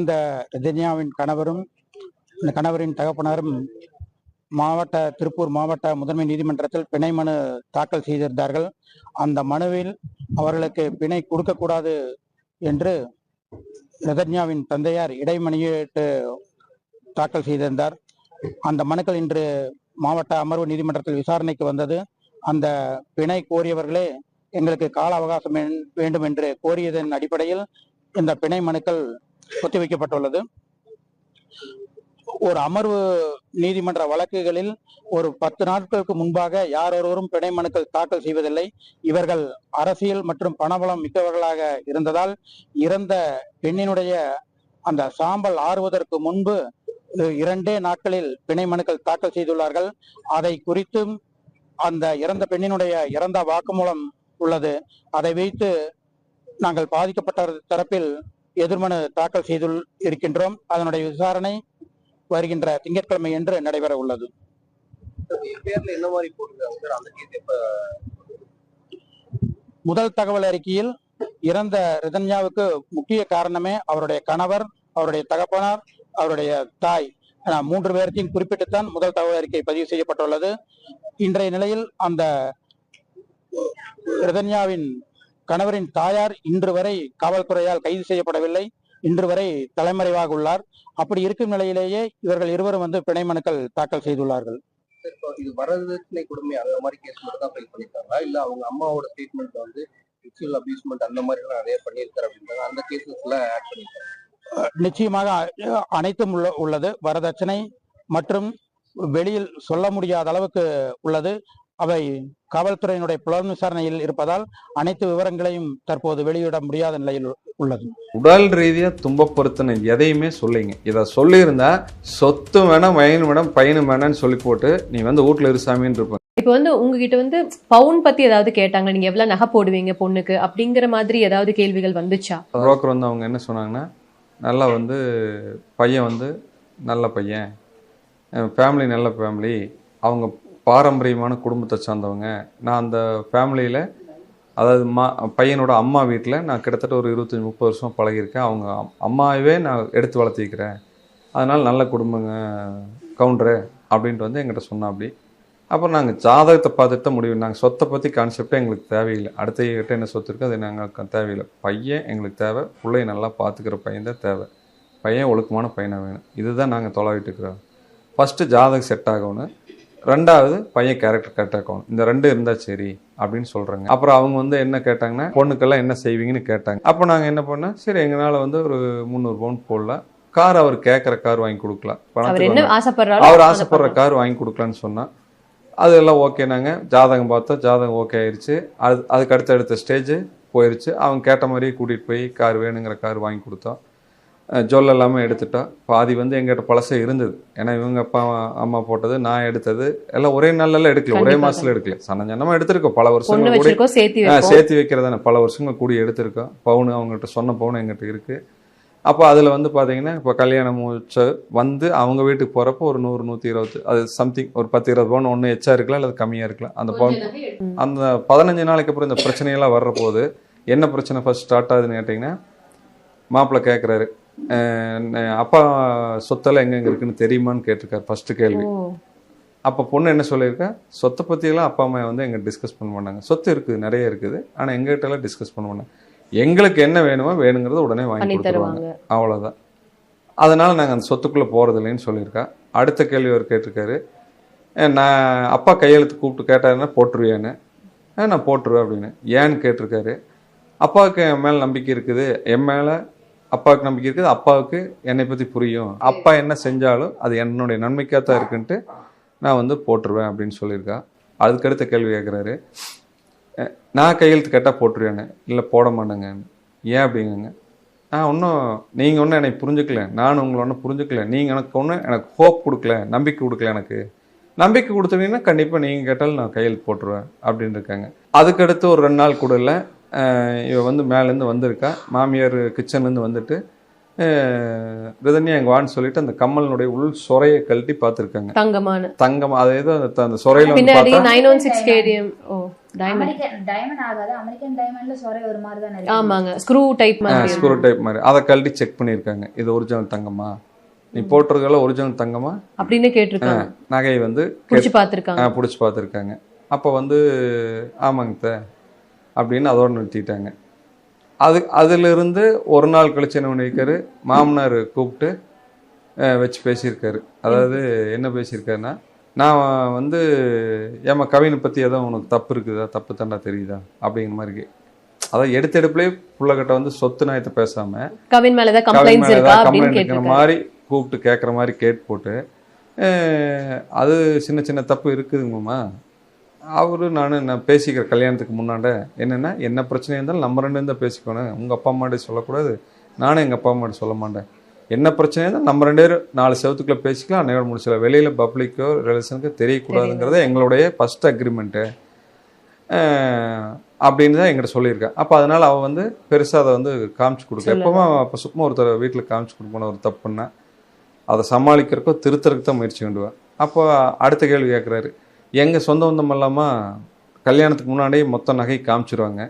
இந்த ரஜினியாவின் கணவரும் இந்த கணவரின் தகப்பனரும் மாவட்ட திருப்பூர் மாவட்ட முதன்மை நீதிமன்றத்தில் பிணை மனு தாக்கல் செய்திருந்தார்கள். அந்த மனுவில் அவர்களுக்கு பிணை கொடுக்கக்கூடாது என்று ரதன்யாவின் தந்தையார் இடைமணியிட்டு தாக்கல் செய்திருந்தார். அந்த மனுக்கள் இன்று மாவட்ட அமர்வு நீதிமன்றத்தில் விசாரணைக்கு வந்தது. அந்த பிணை கோரியவர்களே எங்களுக்கு கால அவகாசம் வேண்டும் என்று கோரியதன் அடிப்படையில் இந்த பிணை மனுக்கள் ஒத்திவைக்கப்பட்டுள்ளது. ஒரு அமர்வு நீதிமன்ற வழக்குகளில் ஒரு பத்து நாட்களுக்கு முன்பாக யாரொருவரும் பிணை மனுக்கள் தாக்கல் செய்வதில்லை. இவர்கள் அரசியல் மற்றும் பணபலம் மிக்கவர்களாக இருந்ததால் இறந்த பெண்ணினுடைய அந்த சாம்பல் ஆறுவதற்கு முன்பு இரண்டே நாட்களில் பிணை மனுக்கள் தாக்கல் செய்துள்ளார்கள். அதை குறித்தும் அந்த இறந்த பெண்ணினுடைய இறந்த வாக்குமூலம் உள்ளது. அதை வைத்து நாங்கள் பாதிக்கப்பட்ட தரப்பில் எதிர்மனு தாக்கல் செய்து இருக்கின்றோம். அதனுடைய விசாரணை வருகின்ற திங்கட்கிழமை என்று நடைபெற உள்ளது. முதல் தகவல் அறிக்கையில் இறந்த ரிதன்யாவுக்கு முக்கிய காரணமே அவருடைய கணவர் அவருடைய தகப்பனார் அவருடைய தாய் மூன்று பேர்த்தையும் குறிப்பிட்டுத்தான் முதல் தகவல் அறிக்கை பதிவு செய்யப்பட்டுள்ளது. இன்றைய நிலையில் அந்த ரிதன்யாவின் கணவரின் தாயார் இன்று வரை காவல்துறையால் கைது செய்யப்படவில்லை. இன்று வரை தலைமறைவாக உள்ளார். அப்படி இருக்கும் நிலையிலேயே இவர்கள் இருவரும் வந்து பிணை மனுக்கள் தாக்கல் செய்துள்ளார்கள். இது வரதட்சணை கொடுமை அந்த மாதிரி கேஸ் மட்டும் தான் ஃபைல் பண்ணிருக்காங்களா? இல்ல அவங்க அம்மாவோட ஸ்டேட்மெண்ட் வந்து செக்ஷுவல் அபியூஸ்மெண்ட் அந்த மாதிரி எல்லாம் நிறைய பண்ணியிருக்காரு அப்படின்றாங்க அந்த கேசஸ்ல ஆட் பண்ணிருக்காங்க நிச்சயமாக அனைத்தும் உள்ள உள்ளது. வரதட்சணை மற்றும் வெளியில் சொல்ல முடியாத அளவுக்கு உள்ளது. அவை காவல்துறையினுடைய புலன் விசாரணையில் இருப்பதால் அனைத்து விவரங்களையும் தற்போது வெளியிட முடியாத நிலையில் உள்ளது. உடல் ரீதியா துன்பப்படுத்தின எதையுமே சொல்லிங்க. இதை சொல்லியிருந்தா சொத்து வேணாம் வயன் வேணாம் பையனு வேணாம்னு சொல்லி போட்டு நீ வந்து வீட்டுல இருசாமின்னு இருப்ப. இப்போ வந்து உங்ககிட்ட வந்து பவுன் பத்தி ஏதாவது கேட்டாங்க. நீங்க எவ்வளவு நகை போடுவீங்க பொண்ணுக்கு அப்படிங்கிற மாதிரி ஏதாவது கேள்விகள் வந்துச்சா? புரோக்கர் வந்து அவங்க என்ன சொன்னாங்கன்னா நல்லா வந்து பையன் வந்து நல்ல பையன் ஃபேமிலி நல்ல ஃபேமிலி அவங்க பாரம்பரியமான குடும்பத்தை சார்ந்தவங்க. நான் அந்த ஃபேமிலியில் அதாவது மா பையனோட அம்மா வீட்டில் நான் கிட்டத்தட்ட ஒரு இருபத்தஞ்சி முப்பது வருஷம் பழகியிருக்கேன். அவங்க அம்மாவே நான் எடுத்து வளர்த்திக்கிறேன். அதனால் நல்ல குடும்பங்க கவுண்டரு அப்படின்ட்டு வந்து எங்கிட்ட சொன்னா அப்படி அப்புறம் நாங்கள் ஜாதகத்தை பார்த்துட்டு தான் முடிவு நாங்கள் சொத்தை பற்றி கான்செப்டே எங்களுக்கு தேவையில்லை. அடுத்த கிட்ட என்ன சொத்து இருக்கோ அது நாங்கள் தேவையில்லை. பையன் எங்களுக்கு தேவை பிள்ளைய நல்லா பார்த்துக்கிற பையன் தான் தேவை. பையன் ஒழுக்கமான பையனாக வேணும். இதுதான் நாங்கள் தொலைவிட்டு இருக்கிறோம். ஃபஸ்ட்டு ஜாதகம் செட் ஆகணும். ரெண்டாவது பையன் கேரக்டர் கரெக்ட் ஆகணும் இந்த ரெண்டு இருந்தால் சரி அப்படின்னு சொல்கிறாங்க அப்புறம் அவங்க வந்து என்ன கேட்டாங்கன்னா பொண்ணுக்கெல்லாம் என்ன செய்வீங்கன்னு கேட்டாங்க. அப்போ நாங்கள் என்ன பண்ணோம்? சரி எங்களால் வந்து ஒரு முந்நூறு பவுன் போடலாம். கார் அவர் கேட்குற கார் வாங்கி கொடுக்கலாம். அவர் ஆசைப்படுற. கார் வாங்கி கொடுக்கலான்னு சொன்னா அதெல்லாம் ஓகே நாங்கள் ஜாதகம் பார்த்தோம் ஜாதகம் ஓகே ஆயிடுச்சு அது அதுக்கு அடுத்த அடுத்த ஸ்டேஜ் போயிருச்சு. அவங்க கேட்ட மாதிரியே கூட்டிகிட்டு போய் கார் வேணுங்கிற கார் வாங்கி கொடுத்தோம். ஜொல் எல்லாமே எடுத்துட்டோம் பாதி வந்து எங்கிட்ட பழசே இருந்தது. ஏன்னா இவங்க அப்பா அம்மா போட்டது நான் எடுத்தது எல்லாம் ஒரே நாள்ல எடுக்கல. ஒரே. மாசத்துல எடுக்கல. சனஞ்சனமா எடுத்திருக்கோம். பல வருஷங்கள் கூட சேர்த்து வைக்கிறதான பல வருஷங்கள் கூடி எடுத்திருக்கோம். பவுனு அவங்ககிட்ட சொன்ன பவுன் எங்கிட்ட இருக்கு. அப்போ அதில் வந்து பார்த்தீங்கன்னா இப்போ கல்யாணம் முடிச்ச வந்து அவங்க வீட்டுக்கு போகிறப்போ ஒரு நூறு நூற்றி இருபது அது சம்திங் ஒரு பத்து இருபது பவுன் ஒன்று எச்சா இருக்கலாம் அல்லது கம்மியாக இருக்கலாம். அந்த பவுன். அந்த பதினஞ்சு நாளைக்கு அப்புறம் இந்த பிரச்சனையெல்லாம் வர்ற போது என்ன பிரச்சனை ஃபர்ஸ்ட் ஸ்டார்ட் ஆகுதுன்னு கேட்டிங்கன்னா மாப்பிள்ளை கேட்குறாரு அப்பா சொத்தெல்லாம் எங்கெங்க இருக்குன்னு தெரியுமான்னு கேட்டிருக்காரு ஃபர்ஸ்ட் கேள்வி. அப்போ பொண்ணு என்ன சொல்லியிருக்கா? சொத்தை பற்றியெல்லாம் அப்பா அம்மா வந்து எங்க டிஸ்கஸ் பண்ண மாட்டாங்க. சொத்து இருக்குது நிறைய இருக்குது. ஆனால் எங்ககிட்ட எல்லாம் டிஸ்கஸ் பண்ண மாட்டாங்க. எங்களுக்கு என்ன வேணுமோ வேணுங்கிறத உடனே வாங்கி தருவாங்க. அவ்வளோதான் அதனால நாங்கள் அந்த சொத்துக்குள்ளே போகிறது இல்லைன்னு சொல்லியிருக்கா. அடுத்த கேள்வி அவர் கேட்டிருக்காரு. "அஹ் நான் அப்பா கையெழுத்து கூப்பிட்டு கேட்டாருன்னா போட்டுருவியான்னு "அஹ் நான் போட்டுருவேன் அப்படின்னு. ஏன்னு கேட்டிருக்காரு. அப்பாவுக்கு என் மேலே நம்பிக்கை இருக்குது. என் மேலே அப்பாவுக்கு நம்பிக்கை இருக்குது அப்பாவுக்கு என்னை பற்றி புரியும். அப்பா என்ன செஞ்சாலும் அது என்னுடைய நன்மைக்காக தான் இருக்குன்ட்டு நான் வந்து போட்டுருவேன் அப்படின்னு சொல்லியிருக்கா. அதுக்கடுத்த கேள்வி கேட்குறாரு நான் கையெழுத்து கேட்டால் போட்டுருவேன்னு. இல்லை போட மாட்டேங்க. ஏன் அப்படிங்குங்க. நான் ஒன்றும் நீங்கள் ஒன்றும் என்னை புரிஞ்சுக்கல. நானும் உங்களை ஒன்றும் புரிஞ்சுக்கல. நீங்கள் எனக்கு ஒன்றும் எனக்கு ஹோப் கொடுக்கல நம்பிக்கை கொடுக்கல எனக்கு. நம்பிக்கை கொடுத்தீங்கன்னா கண்டிப்பாக நீங்கள் கேட்டாலும் நான் கையெழுத்து போட்டுருவேன் அப்படின்னு இருக்காங்க. அதுக்கடுத்து ஒரு ரெண்டு நாள் கூட இல்லை இவ வந்து மேலேருந்து வந்திருக்கா. மாமியார் கிச்சன்லேருந்து வந்துட்டு ரிதன்யா எங்க வான்னு சொல்லிட்டு அந்த கம்மலினுடைய உள் சொரையை கழட்டி பார்த்துருக்காங்க. தங்கமான. தங்கம் அது ஏதோ அந்த- வந்து பின்னாடி பார்த்தா nine one six KTM O diamond American diamond ஆகாது. அமெரிக்கன் டைமண்ட்ல சொரை ஒரு மாதிரி தானே இருக்கு. ஆமாங்க. ஸ்க்ரூ டைப் மாதிரி ஸ்க்ரூ டைப் மாதிரி. அதை கழட்டி செக் பண்ணியிருக்காங்க. இது ஒரிஜினல் தங்கமா? நீ போட்டிருக்கல ஒரிஜினல் தங்கமா? அப்படின்னு கேட்டிருக்காங்க. நகை வந்து புடிச்சு பார்த்திருக்காங்க. பிடிச்சி பார்த்துருக்காங்க. அப்போ வந்து ஆமாங்க அப்படின்னு அதோட நிறுத்திட்டாங்க. அது அதிலிருந்து ஒரு நாள் கழிச்சு என்ன பண்ணியிருக்காரு மாமனார் கூப்பிட்டு வச்சு பேசியிருக்காரு. அதாவது என்ன பேசியிருக்காருன்னா நான் வந்து ஏமா கவினை பற்றி ஏதோ உனக்கு தப்பு இருக்குதா? தப்பு தாண்டா தெரியுதா? அப்படிங்கிற மாதிரி அதாவது எடுத்த எடுப்புலேயே புள்ளகிட்ட வந்து சொத்து நாயத்தை பேசாமல் கவின் மேல ஏதாவது இருக்கிற கேட்டிருக்காங்க மாதிரி கூப்பிட்டு கேட்குற மாதிரி கேட் போட்டு அது சின்ன சின்ன தப்பு இருக்குதுங்கம்மா. அவரு நான் நான் பேசிக்கிற கல்யாணத்துக்கு முன்னாண்ட என்னென்னா என்ன பிரச்சனை இருந்தாலும் நம்ம ரெண்டு தான் பேசிக்கணும் உங்கள் அப்பா அம்மாட்ட சொல்லக்கூடாது. நானும் எங்கள் அப்பா அம்மாட்ட சொல்ல மாட்டேன். என்ன பிரச்சனை இருந்தால் நம்ம ரெண்டு பேரும் நாலு செவத்துக்குள்ள பேசிக்கலாம். அன்னையோட முடிச்சலாம் வெளியில் பப்ளிக்கோ ரிலேஷனுக்கோ தெரியக்கூடாதுங்கிறத எங்களுடைய ஃபர்ஸ்ட் அக்ரிமெண்ட்டு அப்படின்னு தான் எங்கிட்ட சொல்லியிருக்கா. அப்போ அதனால அவள் வந்து பெருசாக அதை வந்து காமிச்சு கொடுக்க. எப்பவுமே அப்போ சும்மா ஒருத்தர் வீட்டில் காமிச்சு கொடுக்கணும் ஒரு தப்புன்னா. அதை சமாளிக்கிறக்கோ திருத்தறதுக்கு தான் முயற்சி வேண்டுவேன் அப்போ அடுத்த கேள்வி கேட்குறாரு எங்கள் சொந்த பந்தம் இல்லாமல் கல்யாணத்துக்கு முன்னாடியே மொத்த நகை காமிச்சிருவாங்க.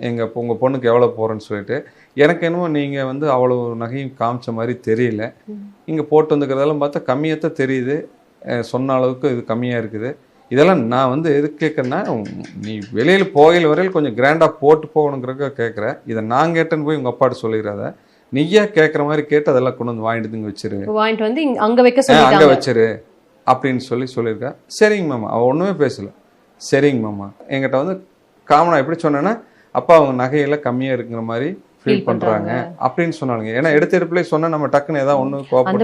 எங்கள் உங்கள் பொண்ணுக்கு எவ்வளோ போகிறேன்னு சொல்லிட்டு. எனக்கு என்னமோ நீங்கள் வந்து அவ்வளோ நகையும் காமிச்ச மாதிரி தெரியல. இங்கே போட்டு வந்துக்கிறதெல்லாம் பார்த்தா கம்மியாக தான் தெரியுது சொன்ன அளவுக்கு இது கம்மியாக இருக்குது. இதெல்லாம் நான் வந்து எதுக்கு கேட்குறேன்னா நீ வெளியில் போகையில் வரையில் கொஞ்சம் கிராண்டாக போட்டு போகணுங்கிறக்க கேட்குறேன் இதை நான் கேட்டேன்னு போய் உங்கள் அப்பாட்ட சொல்லிடுறாத நீயா கேட்குற மாதிரி கேட்டு அதெல்லாம் கொண்டு வந்து வாங்கிட்டு வந்து வச்சிரு. வாங்கிட்டு வந்து இங்க- அங்க வைக்க அங்க வச்சிரு. அப்படின்னு சொல்லி சொல்லியிருக்கா. சரிங்க மாமா அவ ஒண்ணுமே பேசல. சரிங்க மாமா என்கிட்ட வந்து காமனா எப்படி சொன்னேன்னா அப்பா அவங்க நகையெல்லாம் கம்மியா இருக்கிற மாதிரி ஃபீல் பண்றாங்க அப்படின்னு சொன்னாங்க ஏன்னா எடுத்த எடுப்புலயே சொன்னா நம்ம டக்குன்னு ஏதாவது ஒண்ணு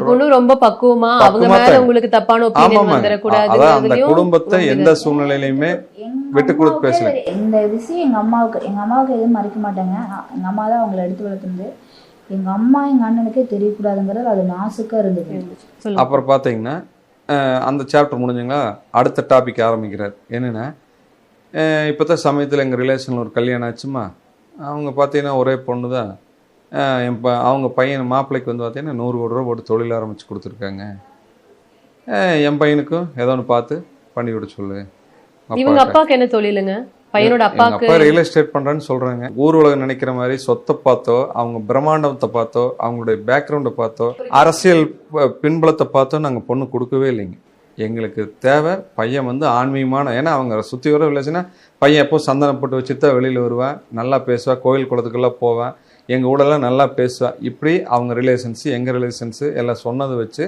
பொண்ணு ரொம்ப பக்குவமா அவங்க மேல. உங்களுக்கு தப்பான ஒப்பீனியன் ஆமாமாங்க அதான் அந்த குடும்பத்தை எந்த சூழ்நிலையிலுமே எங்க விட்டு கொடுத்து பேசல. இந்த விஷயம் எங்க அம்மாவுக்கு எங்க அம்மாவுக்கு எதுவும் மறைக்க மாட்டாங்க. எங்க அம்மா தான் அவங்கள எடுத்து வளர்த்துருந்து எங்க அம்மா எங்க அண்ணனுக்கே தெரியக்கூடாதுங்கிறது அது நாசுக்கா இருந்தது. சொல்லுங்க. அப்புறம் பார்த்தீங்கன்னா அஹ், அந்த சாப்டர் முடிஞ்சுங்களா? அடுத்த டாபிக் ஆரம்பிக்கிறார். என்னென்னா இப்போ தான் சமயத்தில் எங்கள் ரிலேஷனில் ஒரு கல்யாணம் ஆச்சுமா? அவங்க பார்த்தீங்கன்னா ஒரே பொண்ணு தான் என் ப அவங்க பையன் மாப்பிள்ளைக்கு வந்து பார்த்தீங்கன்னா நூறு கோடி ரூபா போட்டு தொழில் ஆரம்பித்து கொடுத்துருக்காங்க. என் பையனுக்கும் ஏதோ ஒன்று பார்த்து பண்ணி விட சொல்லு இவங்க அப்பாட்ட. அப்பாக்கு என்ன தொழிலுங்க? பையனோட அப்பா ரியல் எஸ்டேட் பண்றேன்னு சொல்றாங்க. ஊர் உலகம் நினைக்கிற மாதிரி சொத்தை பார்த்தோ அவங்க பிரம்மாண்டத்தை பார்த்தோ அவங்களுடைய பேக்ரவுண்டை பார்த்தோ அரசியல் பின்புலத்தை பார்த்தோ நாங்க பொண்ணு கொடுக்கவே இல்லைங்க. எங்களுக்கு தேவை பையன் வந்து ஆன்மீகமான ஏன்னா அவங்க சுத்தி வர வில்லேஜ்னா பையன் எப்போ சந்தனம் போட்டு வச்சுட்டு தான் வெளியில வருவான் நல்லா பேசுவா கோயில் குளத்துக்கெல்லாம் போவான் எங்க ஊடெல்லாம் நல்லா பேசுவா. இப்படி அவங்க ரிலேஷன்ஸ் எங்க ரிலேஷன்ஸ் எல்லாம் சொன்னதை வச்சு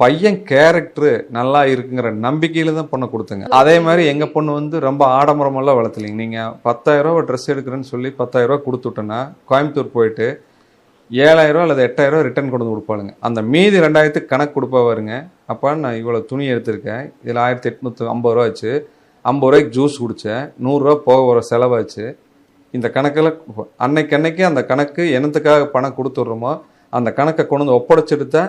பையன் கேரக்டர் நல்லா இருக்குங்கிற நம்பிக்கையில தான் பொண்ணை கொடுத்துங்க. அதே மாதிரி எங்க பொண்ணு வந்து ரொம்ப ஆடம்பரமெல்லாம் வளர்த்தலைங்க. நீங்க பத்தாயிரம் ரூபா ட்ரெஸ் எடுக்கிறேன்னு சொல்லி பத்தாயிரம் ரூபா கொடுத்து கோயம்புத்தூர் போயிட்டு ஏழாயிரம் ரூபா அல்லது எட்டாயிரம் ரூபா ரிட்டர்ன் கொண்டு வந்து கொடுப்பாளுங்க. அந்த மீதி ரெண்டாயிரத்துக்கு கணக்கு கொடுப்பா வருங்க அப்பா நான் இவ்வளோ துணி எடுத்திருக்கேன். இதில் ஆயிரத்தி எட்நூற்றி ஐம்பது ரூபா ஆச்சு. ஐம்பது ரூபாய்க்கு ஜூஸ் குடித்தேன். நூறுரூவா போக வர செலவாச்சு. இந்த கணக்கில் அன்னைக்கு அன்னைக்கு அந்த கணக்கு என்னத்துக்காக பணம் கொடுத்துட்றோமோ அந்த கணக்கை கொண்டு வந்து ஒப்படைச்செடுத்தா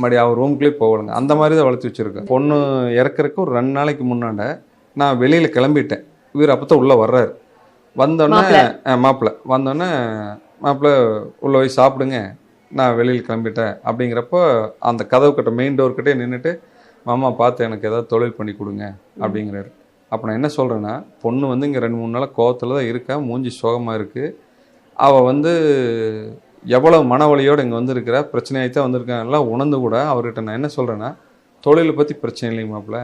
மறுபடி அவர் ரூம்குள்ளேயே போகலுங்க. அந்த மாதிரி தான் வளர்த்து வச்சிருக்கேன் பொண்ணு இறக்குறதுக்கு ஒரு ரெண்டு நாளைக்கு முன்னாண்ட நான் வெளியில் கிளம்பிட்டேன். இவர் அப்போ தான் உள்ளே வர்றாரு. வந்தோடனே மாப்பிள்ளை. வந்தோடனே மாப்பிள்ளை உள்ள போய் சாப்பிடுங்க. நான் வெளியில் கிளம்பிட்டேன். அப்படிங்கிறப்போ அந்த கதவு கிட்ட மெயின் டோர் கிட்டே நின்றுட்டு மாமா பார்த்து எனக்கு ஏதாவது தொழில் பண்ணி கொடுங்க. அப்படிங்கிறாரு. அப்போ நான் என்ன சொல்கிறேன்னா பொண்ணு வந்து இங்கே ரெண்டு மூணு நாள் கோவத்தில் தான் இருக்கா மூஞ்சி சோகமாக இருக்குது அவள் வந்து எவ்வளவு மனவலியோடு இங்கே வந்திருக்கிறா? பிரச்சனையாகி தான் வந்திருக்காங்க. எல்லாம் உணர்ந்து கூட அவர்கிட்ட நான் என்ன சொல்கிறேன்னா தொழிலை பற்றி பிரச்சனை இல்லைங்க மாப்பிள்ள.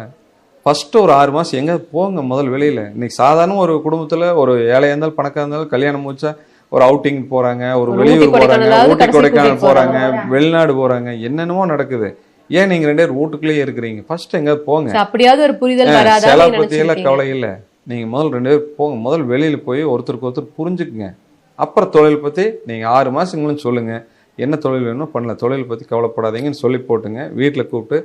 ஃபஸ்ட்டு ஒரு ஆறு மாதம் எங்கே போங்க முதல் வெளியில். இன்னைக்கு சாதாரண ஒரு குடும்பத்தில் ஒரு ஏழையாக இருந்தாலும் பணக்காக இருந்தாலும் கல்யாணம் முடிச்சா ஒரு அவுட்டிங் போகிறாங்க ஒரு வெளியூர் போகிறாங்க ஊட்டி கொடைக்கானல் போகிறாங்க போறாங்க. வெளிநாடு போகிறாங்க என்னென்னமோ நடக்குது. ஏன் நீங்கள் ரெண்டு பேர் வீட்டுக்குள்ளேயே இருக்கிறீங்க? ஃபர்ஸ்ட் எங்கேயாவது போங்க. அப்படியாவது ஒரு புரிதல் வராதா செலவு நினைச்சிருக்கீங்க. கவலை இல்லை. நீங்க முதல் ரெண்டு பேர் போங்க. முதல் வெளியில போய் ஒருத்தருக்கு ஒருத்தர் புரிஞ்சுக்குங்க. அப்புறம் தொழில் பத்தி நீங்க ஆறு மாசங்களும் சொல்லுங்க. என்ன தொழில் வேணுமோ பண்ணல. தொழில் பத்தி கவலைப்படாதீங்கன்னு சொல்லி போட்டுங்க. வீட்டுல கூப்பிட்டு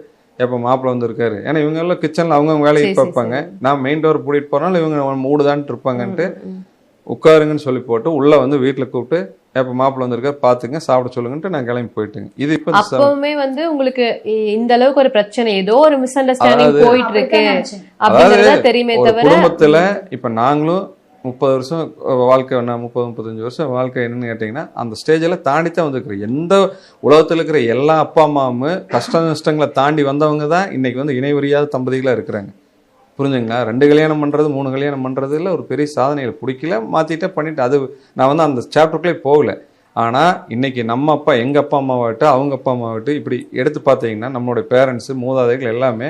எப்ப மாப்பிள்ள வந்து இருக்காரு ஏன்னா இவங்க எல்லாம் கிச்சன்ல அவங்க வேலையை சரி, சரி, பார்ப்பாங்க. நான் மெயின் டோர் பூட்டிட்டு போனாலும் இவங்க மூடுதான்ட்டு இருப்பாங்கன்ட்டு. உட்காருங்கன்னு சொல்லி போட்டு உள்ள வந்து வீட்டுல கூப்பிட்டு எப்ப மாப்பிள்ள வந்திருக்காரு பாத்துங்க சாப்பிட சொல்லுங்கன்ட்டு நான் கிளம்பி போயிட்டுங்க. இது இப்ப அப்பவுமே வந்து உங்களுக்கு இந்த அளவுக்கு ஒரு பிரச்சனை. ஏதோ ஒரு மிஸ் அண்டர்ஸ்டாண்டிங் போயிட்டு இருக்கு. அப்படிங்கறதா தெரியுமே தவிர குடும்பத்துல இப்ப நாங்களும் முப்பது வருஷம் வாழ்க்கை என்ன முப்பது முப்பத்தஞ்சு வருஷம் வாழ்க்கை என்னன்னு கேட்டிங்கன்னா அந்த ஸ்டேஜில் தாண்டி தான் வந்துருக்குறேன் எந்த உலகத்தில் இருக்கிற எல்லா அப்பா அம்மாவும் கஷ்ட நஷ்டங்களை தாண்டி வந்தவங்க தான் இன்னைக்கு வந்து இணைவரியாத தம்பதிகளாக இருக்கிறாங்க. புரிஞ்சுங்களா? ரெண்டு கல்யாணம் பண்ணுறது மூணு கல்யாணம் பண்ணுறதுல ஒரு பெரிய சாதனைகள் பிடிக்கல மாற்றிட்டே பண்ணிவிட்டு அது நான் வந்து அந்த சாப்டருக்குள்ளே போகல. ஆனால் இன்றைக்கி நம்ம அப்பா எங்கள் அப்பா அம்மாவாகட்டும் அவங்க அப்பா அம்மாவாட்டு இப்படி எடுத்து பார்த்தீங்கன்னா நம்மளுடைய பேரண்ட்ஸு மூதாதைகள் எல்லாமே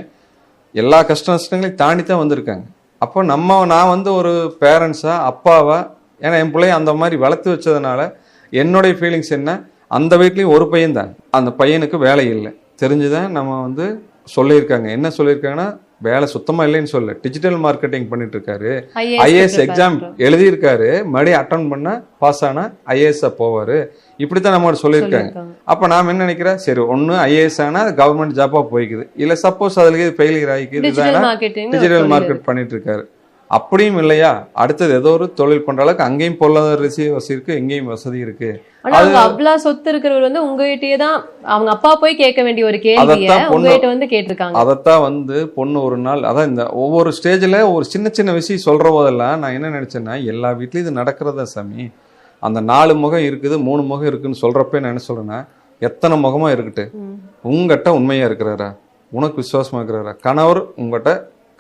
எல்லா கஷ்ட நஷ்டங்களையும் தாண்டி தான் வந்திருக்காங்க. அப்போ நம்ம நான் வந்து ஒரு பேரண்ட்ஸாக அப்பாவா ஏன்னா என் பிள்ளைய அந்த மாதிரி வளர்த்து வச்சதுனால என்னுடைய ஃபீலிங்ஸ் என்ன? அந்த வீட்லேயும் ஒரு பையன் தான் அந்த பையனுக்கு வேலை இல்லை. தெரிஞ்சுதான் நம்ம வந்து சொல்லியிருக்காங்க. என்ன சொல்லியிருக்காங்கன்னா வேலை சுத்தமாக இல்லைன்னு சொல்ல டிஜிட்டல் மார்க்கெட்டிங் பண்ணிட்டு இருக்காரு ஐஏஎஸ் எக்ஸாம் எழுதியிருக்காரு. மறுபடியும் அட்டன் பண்ணா பாஸ் ஆனா ஐஏஎஸ் போவாரு. இப்படித்தான் நம்ம சொல்லியிருக்காங்க. அப்ப நாம என்ன நினைக்கிறேன் சரி ஒண்ணு ஐஏஎஸ் ஆனா கவர்மெண்ட் ஜாப்பா போய்க்குது. இல்ல சப்போஸ் அதுல ஃபெயிலியர் ஆகிக்குது டிஜிட்டல் மார்க்கெட் பண்ணிட்டு இருக்காரு அப்படியும் இல்லையா? அடுத்தது ஏதோ ஒரு தொழில் பண்ற அளவுக்கு அங்கேயும் பொருளாதார வசதி இருக்கு இங்கேயும் வசதி இருக்கு. அவ்வளவு சொத்து இருக்கிறவர் வந்து உங்ககிட்டயே தான் அவங்க அப்பா போய் கேட்க வேண்டிய ஒரு கேள்விய உங்ககிட்ட வந்து கேட்டிருக்காங்க. அதைத்தான் வந்து பொண்ணு ஒரு நாள் அதான் இந்த ஒவ்வொரு ஸ்டேஜில் ஒரு சின்ன சின்ன விஷயம் சொல்கிற போதெல்லாம் நான் என்ன நினச்சேன்னா எல்லா வீட்லேயும் இது நடக்கிறதா சாமி? அந்த நாலு முகம் இருக்குது மூணு முகம் இருக்குன்னு சொல்கிறப்ப நான் என்ன சொல்கிறேன்னா எத்தனை முகமாக இருக்கட்டு. உங்ககிட்ட உண்மையாக இருக்கிறாரா? உனக்கு விசுவாசமாக இருக்கிறாரா? கணவர் உங்ககிட்ட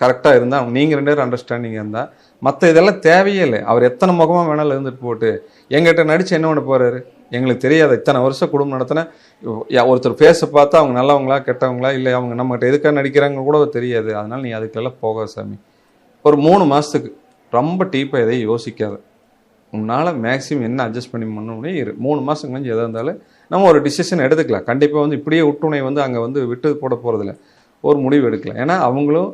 கரெக்டாக இருந்தால் நீங்கள் ரெண்டு பேரும் அண்டர்ஸ்டாண்டிங் இருந்தால் மற்ற இதெல்லாம் தேவையே இல்லை. அவர் எத்தனை முகமாக வேணாலும் இருந்துட்டு போட்டு எங்கிட்ட நடித்து என்ன பண்ண போகிறாரு எங்களுக்கு தெரியாது. இத்தனை வருஷம் குடும்பம் நடத்தின ஒருத்தர் ஃபேஸை பார்த்தா அவங்க நல்லவங்களா கெட்டவங்களா இல்லை அவங்க நம்மகிட்ட எதுக்காக நடிக்கிறாங்க கூட தெரியாது. அதனால் நீ அதுக்கெல்லாம் போகாத சாமி. ஒரு மூணு மாதத்துக்கு ரொம்ப டீப்பாக எதையும் யோசிக்காது. உன்னால் மேக்ஸிமம் என்ன அட்ஜஸ்ட் பண்ணி பண்ணணும் இரு. மூணு மாதம் கழிஞ்சு எதாக இருந்தாலும் நம்ம ஒரு டிசிஷன் எடுத்துக்கலாம். கண்டிப்பாக வந்து இப்படியே உட்டுணை வந்து அங்கே வந்து விட்டு போட போகிறதில்ல ஒரு முடிவு எடுக்கலாம். ஏன்னா அவங்களும்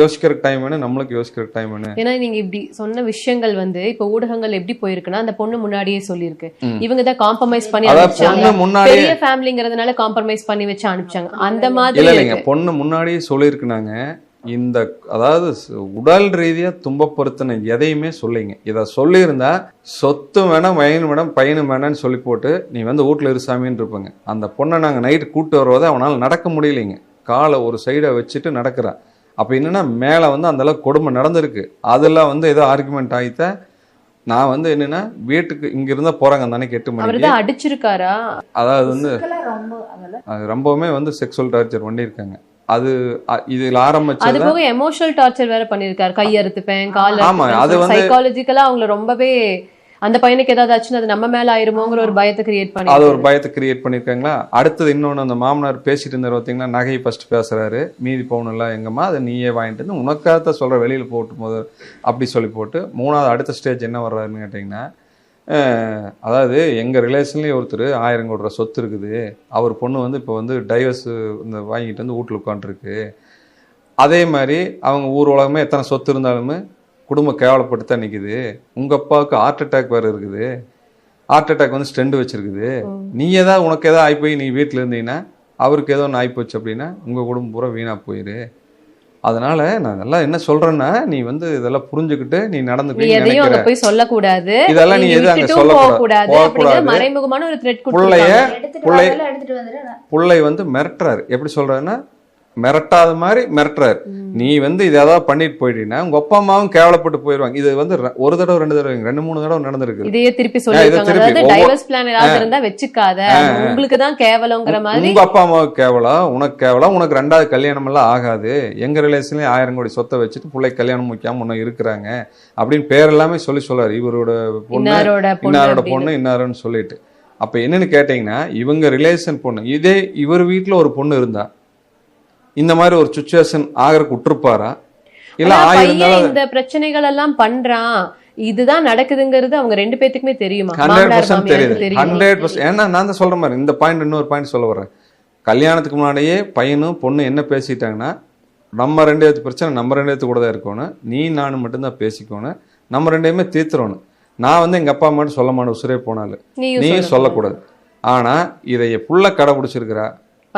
யோசிக்கிற டைம் வேணும் நம்மளுக்கு யோசிக்கிற டைம் வேணும் ஏன்னா நீங்க இப்படி சொன்ன விஷயங்கள் வந்து இப்ப ஊடகங்கள் எப்படி போயிருக்குன்னா அந்த பொண்ணு முன்னாடியே சொல்லியிருக்கு. இவங்க தான் காம்ப்ரமைஸ் பண்ணி அனுப்பிச்சாங்க. பெரிய ஃபேமிலிங்கிறதுனால காம்ப்ரமைஸ் பண்ணி வச்சு அனுப்பிச்சாங்க. அந்த மாதிரி இல்ல இல்லைங்க. பொண்ணு முன்னாடியே சொல்லியிருக்குனாங்க. இந்த அதாவது உடல் ரீதியா துன்பப்படுத்தின எதையுமே சொல்லிங்க. இதை சொல்லியிருந்தா சொத்து வேணாம் வயனு வேணாம் பையனும் வேணாம்னு சொல்லி போட்டு நீ வந்து வீட்டில் இருசாமின்னு இருப்பாங்க. அந்த பொண்ணை நாங்கள் நைட்டு கூட்டு வருவதை அவனால் நடக்க முடியலைங்க. காலை ஒரு சைடை வச்சுட்டு நடக்கிறா. அப்போ என்னன்னா மேலே வந்து அந்த அளவுக்கு கொடுமை நடந்திருக்கு. அதெல்லாம் வந்து ஏதோ ஆர்குமெண்ட் ஆகித்தான் நான் வந்து என்னன்னா வீட்டுக்கு இங்க இருந்தா போறாங்க அந்த அன்னைக்கு எட்டு மணிக்கு தான் அடிச்சிருக்காரா? அதாவது வந்து அது ரொம்பவுமே வந்து செக்ஸுவல் டார்ச்சர் பண்ணியிருக்காங்க. அது இதுல அது ஆரம்பிச்சது போக எமோஷனல் டார்ச்சர் வேற பண்ணிருக்காரு கையறுத்துப்பேன் கால் ஆமா, அது வந்து- சைக்காலஜிக்கலா அவங்கள ரொம்பவே அந்த பையனுக்கு ஏதாவது ஆச்சுன்னா அது நம்ம மேல ஆயிருமோங்கிற ஒரு பயத்தை கிரியேட் பண்ணி அது ஒரு பயத்தை கிரியேட் பண்ணியிருக்காங்களா? அடுத்தது இன்னொன்று அந்த மாமனார் பேசிட்டு இருந்தார் பார்த்தீங்கன்னா நகையை ஃபர்ஸ்ட் பேசுறாரு. மீதி பவுனெல்லாம் எங்கம்மா அதை நீயே வாங்கிட்டு வந்து உனக்காக சொல்ற வெளியில போட்டு போது அப்படி சொல்லி போட்டு. மூணாவது அடுத்த ஸ்டேஜ் என்ன வர்றாருன்னு கேட்டிங்கன்னா அதாவது எங்கள் ரிலேஷன்லேயே ஒருத்தர் ஆயிரம் கோடி சொத்து இருக்குது. அவர் பொண்ணு வந்து இப்போ வந்து டைவர்ஸ் இந்த வாங்கிட்டு வந்து வீட்டில் உட்காந்துருக்கு அதே மாதிரி அவங்க ஊர் உலகமே எத்தனை சொத்து இருந்தாலுமே குடும்பம் கேவலப்பட்டு தான் நிற்குது உங்கள் அப்பாவுக்கு ஹார்ட் அட்டாக் வேறு இருக்குது. ஹார்ட் அட்டாக் வந்து ஸ்டெண்ட் வச்சிருக்குது. நீ ஏதாவது உனக்கு ஏதாவது ஆகி நீ வீட்டில் இருந்தீங்கன்னா அவருக்கு ஏதோ ஒன்று ஆகிப்போச்சு அப்படின்னா உங்கள் குடும்பம் பூரா வீணாக போயிரு. அதனால நான் இதெல்லாம் என்ன சொல்றேன்னா நீ வந்து இதெல்லாம் புரிஞ்சுக்கிட்டு நீ நீ நடந்துக்கணும்னு எதையும் அங்க போய் சொல்லக்கூடாது. இதெல்லாம் நீ எது அங்க சொல்லக்கூடாது. கூடாது போகக்கூடாது. மறைமுகமான ஒரு த்ரெட் புள்ளைய புள்ளை- புள்ளை வந்து மிரட்டுறாரு. எப்படி சொல்றாருன்னா மிரட்டாத மாதிரி மிரட்டுறாரு. நீ வந்து இதை ஏதாவது பண்ணிட்டு போயிட்டீங்கன்னா உங்க அப்பா அம்மாவும் கேவலப்பட்டு போயிடுவாங்க இது வந்து ஒரு தடவை ரெண்டு தடவை ரெண்டு மூணு தடவை நடந்திருக்கு. இதையே திருப்பி சொல்லிருக்காங்க வச்சுக்காத. உங்களுக்கு தான் கேவலங்கிற மாதிரி. உங்க அப்பா அம்மாவுக்கு கேவலம் உனக்கு கேவலம் உனக்கு ரெண்டாவது கல்யாணம் எல்லாம் ஆகாது. எங்க ரிலேஷன்லயே ஆயிரம் கோடி சொத்தை வச்சுட்டு பிள்ளை கல்யாணம் முக்கியம் இன்னும் இருக்கிறாங்க. அப்படின்னு பேர் எல்லாமே சொல்லி சொல்றாரு. இவரோட பொண்ணு இன்னாரோட பொண்ணு இன்னாருன்னு சொல்லிட்டு. அப்ப என்னன்னு கேட்டீங்கன்னா இவங்க ரிலேஷன் பொண்ணு. இதே இவர் வீட்ல ஒரு பொண்ணு இருந்தா இந்த மாதிரி ஒரு சுச்சுவேஷன் ஆகிறதுக்கு விட்டுருப்பாரா? இல்ல ஆயிருந்தாலும் இந்த பிரச்சனைகள் எல்லாம் பண்றான். இதுதான் நடக்குதுங்கிறது அவங்க ரெண்டு பேத்துக்குமே தெரியுமா? ஹண்ட்ரட் பர்சன்ட் தெரியுது. ஹண்ட்ரட் பர்சன்ட் ஏன்னா நான் தான் சொல்ற மாதிரி இந்த பாயிண்ட் இன்னொரு பாயிண்ட் சொல்ல வர்றேன். கல்யாணத்துக்கு முன்னாடியே பையனும் பொண்ணு என்ன பேசிட்டாங்கன்னா நம்ம ரெண்டு பேத்து பிரச்சனை நம்ம ரெண்டு பேத்து கூட தான் இருக்கணும். நீ நானும் மட்டும்தான் பேசிக்கணும். நம்ம ரெண்டையுமே தீர்த்துறணும். நான் வந்து எங்க அப்பா அம்மாட்டு சொல்ல மாட்டேன் உசுரே போனாலும். நீயும் நீ சொல்லக்கூடாது. சொல்லக்கூடாது. ஆனா இதை புள்ள கடைபிடிச்சிருக்கிறா.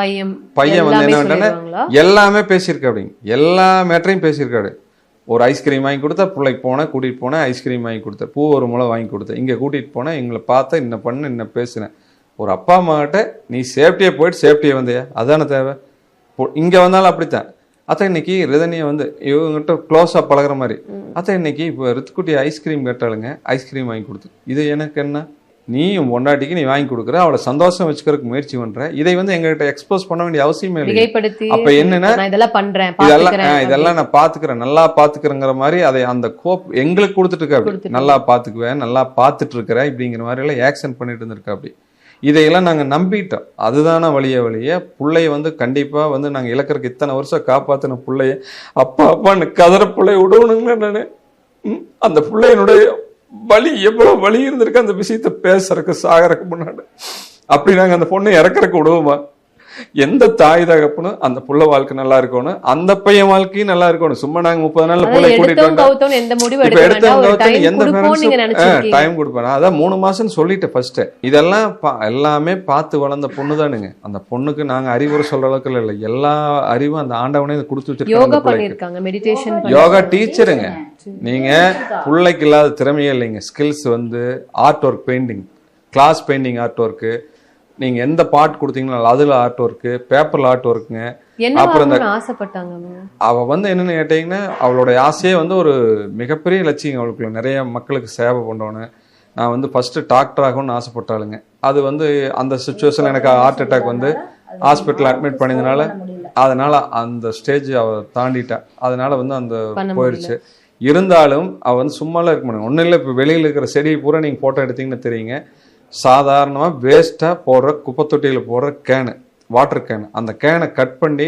பையன் பையன் வந்து என்ன சொல்லிடுவாங்களா? எல்லாமே பேசியிருக்க அப்படிங்க எல்லா மேட்டரையும் பேசியிருக்காரு ஒரு ஐஸ்கிரீம் வாங்கி கொடுத்தா பிள்ளைக்கு போனேன் கூட்டிகிட்டு போனேன் ஐஸ்கிரீம் வாங்கி கொடுத்தேன் பூ ஒரு முளை வாங்கி கொடுத்தேன். இங்கே கூட்டிகிட்டு போனேன் எங்களை பார்த்தா இன்ன பண்ண இன்ன பேசினேன். ஒரு அப்பா அம்மாகிட்ட நீ சேஃப்டியாக போயிட்டு சேஃப்டியாக வந்தியா? அதானே தேவை. இங்கே வந்தாலும் அப்படித்தான். அத்தை இன்னைக்கு ரிதனியை வந்து இவங்ககிட்ட க்ளோஸாக பழகுற மாதிரி. அத்தை இன்னைக்கு இப்போ ரித்துக்குட்டி ஐஸ்கிரீம் கேட்டாளுங்க ஐஸ்கிரீம் வாங்கி கொடுத்து. இது எனக்கு என்ன? நீ உன் பொண்டாட்டிக்கு நீ வாங்கி கொடுக்குற அவளை சந்தோஷம் வச்சுக்கிறதுக்கு முயற்சி பண்ற. இதை வந்து எங்ககிட்ட எக்ஸ்போஸ் பண்ண வேண்டிய அவசியமே இல்லை அப்ப என்னன்னா இதெல்லாம் பண்றேன் இதெல்லாம் நான் பாத்துக்கிறேன். நல்லா பாத்துக்கிறேங்கிற மாதிரி அதை அந்த கோப் எங்களுக்கு கொடுத்துட்டு அப்படி. கொடுத்துட்டு. நல்லா பாத்துக்குவேன் நல்லா பார்த்துட்டு இருக்கிறேன் இப்படிங்கிற மாதிரி எல்லாம் ஆக்ஷன் பண்ணிட்டு இருந்திருக்கா அப்படி. இதையெல்லாம் நாங்க நம்பிட்டோம். அதுதான வழிய வழிய புள்ளைய வந்து கண்டிப்பா வந்து நாங்க இழக்கிறதுக்கு இத்தனை வருஷம் காப்பாத்தின புள்ளைய அப்பா அப்பான்னு கதற புள்ளைய விடணுங்க நானு. அந்த பிள்ளையனுடைய வலி எவ்வளவு வலி இருந்திருக்கு அந்த விஷயத்த பேசுறதுக்கு சாகறதுக்கு முன்னாடி. அப்படி நாங்க அந்த பொண்ணை இறக்குறதுக்கு விடுவோமா எந்த தாய் தகப்பனும் அந்த புள்ள வாழ்க்கை நல்லா இருக்கணும் அந்த பையன் வாழ்க்கையும் நல்லா இருக்கணும். சும்மா நாங்க முப்பது நாள்ல புள்ளை கூட்டிட்டு எந்த முடிவு டைம் கொடுப்பேன் அதான் மூணு மாசம்னு சொல்லிட்டேன் ஃபர்ஸ்ட் இதெல்லாம் எல்லாமே பார்த்து வளர்ந்த பொண்ணு தானுங்க. அந்த பொண்ணுக்கு நாங்க அறிவுரை சொல்ற அளவுக்கு இல்லை எல்லா அறிவும் அந்த ஆண்டவனே கொடுத்து வச்சிருக்காங்க யோகா டீச்சருங்க. நீங்க பிள்ளைக்கு இல்லாத திறமையே இல்லைங்க. ஸ்கில்ஸ் வந்து art work painting class painting art work நீங்க எந்த பாட் கொடுத்தீங்களோ அதுல ஆர்ட் ஒர்க்கு பேப்பர்ல ஆர்ட் ஒர்க்குங்க அப்புறம் இந்த- ஆசைப்பட்டாங்க? அவ வந்து என்னன்னு கேட்டீங்கன்னா அவளுடைய ஆசையே வந்து ஒரு மிகப்பெரிய லட்சியம் அவளுக்குள்ள. நிறைய மக்களுக்கு சேவை பண்ணோன்னு நான் வந்து ஃபர்ஸ்ட் டாக்டர் ஆகணும்னு ஆசைப்பட்டாளுங்க. அது வந்து அந்த சுச்சுவேஷன் எனக்கு ஹார்ட் அட்டாக் வந்து ஹாஸ்பிட்டல் அட்மிட் பண்ணதுனால அதனால அந்த ஸ்டேஜ் அவ தாண்டிட்டா. அதனால வந்து அந்த போயிடுச்சு இருந்தாலும் அவ வந்து சும்மாலாம் இருக்க முடியும் ஒன்றும் இல்லை இப்போ வெளியில் இருக்கிற செடியை பூரா நீங்கள் ஃபோட்டோ எடுத்தீங்கன்னு தெரியுங்க. சாதாரணமாக வேஸ்ட்டாக போடுற குப்பை தொட்டியில் போடுற கேனு வாட்டர் கேனு அந்த கேனை கட் பண்ணி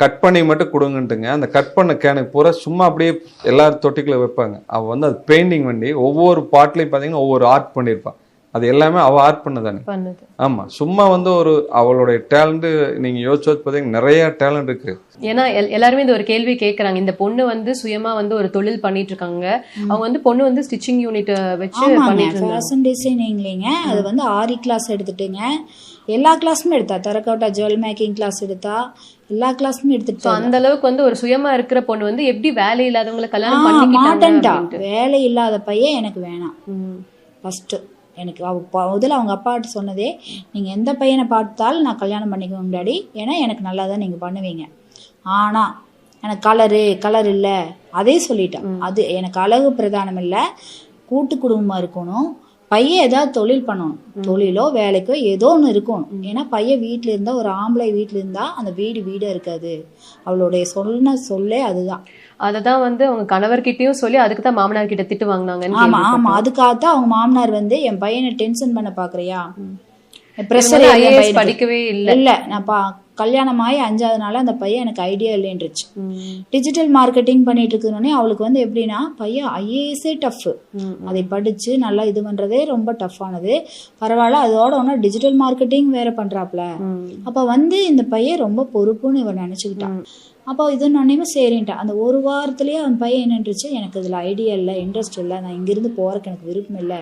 கட் பண்ணி மட்டும் கொடுங்கன்ட்டுங்க. அந்த கட் பண்ண கேனுக்கு பூரா சும்மா அப்படியே எல்லா தொட்டிக்குள்ளே வைப்பாங்க. அவள் வந்து அது பெயிண்டிங் பண்ணி ஒவ்வொரு பாட்டிலையும் பார்த்தீங்கன்னா ஒவ்வொரு ஆர்ட் பண்ணியிருப்பான் அது எல்லாமே அவள் ஆர்ட் பண்ணதானே? பண்ணுது. ஆமாம் சும்மா வந்து ஒரு அவளுடைய டேலண்ட்டு நீங்கள் யோசிச்சு பார்த்தீங்கன்னா நிறைய டேலண்ட் இருக்குது ஏன்னா எல்- எல்லாருமே இந்த ஒரு கேள்வி கேக்குறாங்க. இந்த பொண்ணு வந்து சுயமா வந்து ஒரு தொழில் பண்ணிட்டு இருக்காங்க அவங்க வந்து பொண்ணு வந்து ஸ்டிச்சிங் யூனிட் வச்சு ஃபேஷன் டிசைனிங்லிங்க அது வந்து ஆரி கிளாஸ் எடுத்துட்டுங்க. எல்லா கிளாஸுமே எடுத்தா. தரக்கோட்டா ஜுவல் மேக்கிங் கிளாஸ் எடுத்தா. எல்லா கிளாஸுமே சோ எடுத்துட்டு அந்த அளவுக்கு வந்து ஒரு சுயமா இருக்கிற பொண்ணு வந்து எப்படி வேலை இல்லாதவங்களை கல்யாணம் பண்ணிக்கிட்டாங்க. வேலை இல்லாத பையன் எனக்கு வேணாம். ம். எனக்கு அவ முதல்ல அவங்க அப்பாட்ட சொன்னதே நீங்கள் எந்த பையனை பார்த்தாலும் நான் கல்யாணம் பண்ணிக்குவேன் முன்னாடி. ஏன்னா எனக்கு நல்லா தான் நீங்கள் பண்ணுவீங்க. ஆனால் எனக்கு கலரு கலர் இல்லை. அதே சொல்லிட்டேன். அது எனக்கு அழகு பிரதானம் இல்லை. கூட்டு குடும்பமாக இருக்கணும். பையன் ஏதாவது தொழில் பண்ணணும். தொழிலோ வேலைக்கோ ஏதோ ஒன்று இருக்கணும். ஏன்னா பையன் வீட்டில் இருந்தால் ஒரு ஆம்பளை வீட்டில் இருந்தால் அந்த வீடு வீடாக இருக்காது. அவளுடைய சொன்ன சொல்லே அதுதான். அததான் வந்து அவங்க கணவர்கிட்டயும் சொல்லி அதுக்கு தான் மாமனார் கிட்ட திட்டு வாங்கினாங்கன்னு ஆமா ஆமா. கேள்விப்பட்டோம். அதுக்காகத்தான் அவங்க மாமனார் வந்து என் பையனை டென்ஷன் பண்ண பாக்குறியா? இவங்க ப்ரெஷர் படிக்கவே இல்ல. இல்ல நான் பா கல்யாணம் ஆகி அஞ்சாவது நாள் அந்த பையன் எனக்கு ஐடியா இல்லைன்றுச்சு. டிஜிட்டல் மார்க்கெட்டிங் பண்ணிட்டு இருக்கணுன்னே அவளுக்கு வந்து எப்படின்னா பையன் ஐஏஎஸ்ஸே டஃப். அதை படிச்சு நல்லா இது பண்றதே ரொம்ப டஃப்பானது பரவாயில்ல அதோட ஒன்று டிஜிட்டல் மார்க்கெட்டிங் வேற பண்றாப்ல. அப்ப வந்து இந்த பையன் ரொம்ப பொறுப்புன்னு இவன் நினைச்சுக்கிட்டான் அப்போ இது நானேமே சரின்ட்டான் அந்த ஒரு வாரத்திலேயே அவன் பையன் என்னன்றுச்சு எனக்கு இதுல ஐடியா இல்லை இன்ட்ரெஸ்ட் இல்லை நான் இங்கிருந்து போறதுக்கு எனக்கு விருப்பம் இல்லை.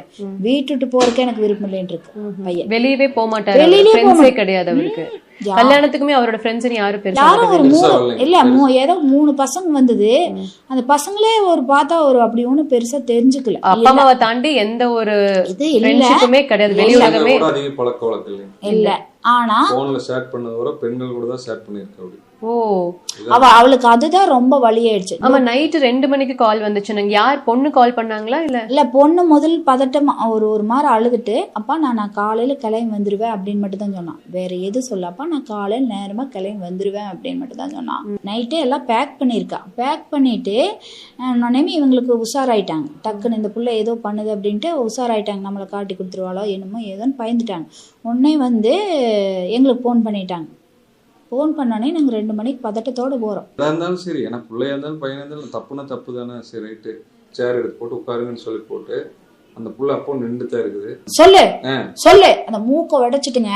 வீட்டுட்டு போறதுக்கு எனக்கு விருப்பம் இல்லைன்னு இருக்கு பையன். வெளியவே போக மாட்டாரு வெளியிலே கிடையாது அவருக்கு. கல்யாணத்துக்குமே அவரோட ஃப்ரெண்ட்ஸ் யாரும் பெருசா யாரும் ஒரு. மூணு. இல்ல மூ- ஏதோ மூணு பசங்க வந்தது. அந்த பசங்களே ஒரு பார்த்தா ஒரு அப்படி ஒண்ணும் பெருசா தெரிஞ்சுக்கல. அப்பா அம்மாவை தாண்டி எந்த ஒரு இது இல்ல. ஃப்ரெண்ட்ஷிப்புமே கிடையாது. வெளி உலகமே கூட அதிக பழக்க வழக்கம் இல்லைங்க. இல்ல. ஆனா ஃபோன்ல ஷேர் பண்ணதை விட பெண்கள் கூட தான் ஷேர் பண்ணியிருக்கேன் அப்படி ஓ. அவ அவளுக்கு அதுதான் ரொம்ப வழியாயிடுச்சு ஆமா நைட் ரெண்டு மணிக்கு கால் வந்துச்சு. நாங்க யார் பொண்ணு கால் பண்ணாங்களா இல்ல? இல்ல பொண்ணு முதல் பதட்டமா ஒரு ஒரு மாதிரி அழுதுட்டு அப்பா நான் நான் காலையில கிளம்பி வந்துருவேன் அப்படின்னு மட்டும் தான் சொன்னான். வேற எது சொல்லப்பா நான் காலையில நேரமா கிளம்பி வந்துருவேன் அப்படின்னு மட்டும் தான் சொன்னான். நைட்டே எல்லாம் பேக் பண்ணியிருக்கா. பேக் பண்ணிட்டு நானேமே இவங்களுக்கு உஷாராயிட்டாங்க. டக்குன்னு இந்த புள்ள ஏதோ பண்ணுது அப்படின்ட்டு உஷாராயிட்டாங்க. நம்மளை காட்டி கொடுத்துருவாளோ என்னமோ ஏதோன்னு பயந்துட்டாங்க. உடனே வந்து எங்களுக்கு ஃபோன் பண்ணிட்டாங்க. ஃபோன் பண்ணோடனே நாங்கள் ரெண்டு மணிக்கு பதட்டத்தோட போகிறோம் எதா இருந்தாலும் சரி ஏன்னா பிள்ளையா இருந்தாலும் பையனா இருந்தாலும் தப்புனா தப்பு தானே. சரி ரைட்டு சேர் எடுத்து போட்டு உட்காருங்கன்னு சொல்லி போட்டு அந்த புள்ள அப்போ நின்று தான் இருக்குது. சொல்லு. சொல்லு. அந்த மூக்கை உடைச்சிட்டுங்க.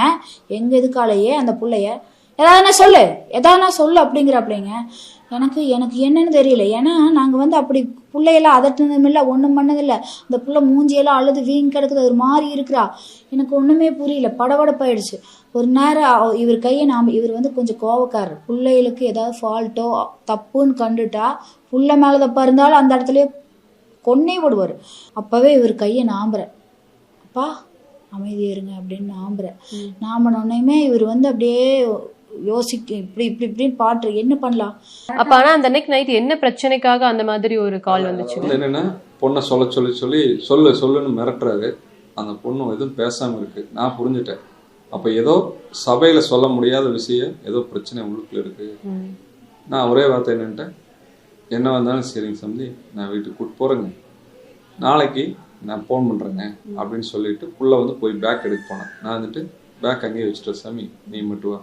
எங்க எதுக்காலையே அந்த புள்ளைய. ஏதாவதுனா சொல்லு எதாவதுனா சொல்லு அப்படிங்கிறாப்லைங்க. எனக்கு எனக்கு என்னன்னு தெரியல. ஏன்னா நாங்கள் வந்து அப்படி பிள்ளையெல்லாம் அதட்டினதும் இல்லை ஒன்றும் பண்ணதில்லை. அந்த புள்ள மூஞ்சியெல்லாம் அழுது வீண் கிடக்குது ஒரு மாதிரி இருக்கிறா. எனக்கு ஒன்றுமே புரியல. படபடப்பாயிடுச்சு. ஒரு நேரம் இவர் கையை நாம் இவர் வந்து கொஞ்சம் கோவக்காரர். பிள்ளைகளுக்கு ஏதாவது ஃபால்ட்டோ தப்புன்னு கண்டுட்டா புள்ள மேலே தப்பாக இருந்தாலும் அந்த இடத்துலயே கொன்னே விடுவார். அப்போவே இவர் கையை நாம்புறேன் அப்பா அமைதியா இருங்க அப்படின்னு நாம்புறேன் நாமனோடனேயுமே இவர் வந்து அப்படியே யோசிக்க இப்படி இப்படி இப்படின்னு பாட்டு என்ன பண்ணலாம்? அப்ப ஆனா அந்த அன்னைக்கு நைட் என்ன பிரச்சனைக்காக அந்த மாதிரி ஒரு கால் வந்துச்சு? வந்து என்னன்னா பொண்ணை சொல்ல சொல்லி சொல்லி சொல்லு சொல்லுன்னு மிரட்டுறாரு. அந்த பொண்ணு எதுவும் பேசாம இருக்கு. நான் புரிஞ்சுட்டேன். அப்ப ஏதோ சபையில சொல்ல முடியாத விஷயம் ஏதோ பிரச்சனை உள்ளுக்குள்ள இருக்கு. நான் ஒரே வார்த்தை என்னன்ட்டேன். என்ன வந்தாலும் சரிங்க சம்பந்தி நான் வீட்டுக்கு கூட்டு போறேங்க. நாளைக்கு நான் ஃபோன் பண்றேங்க அப்படின்னு சொல்லிட்டு புள்ள வந்து போய் பேக் எடுக்க போனேன். நான் வந்துட்டு பேக் அங்கேயே வச்சுட்டேன் சாமி நீ மட்டும் வா.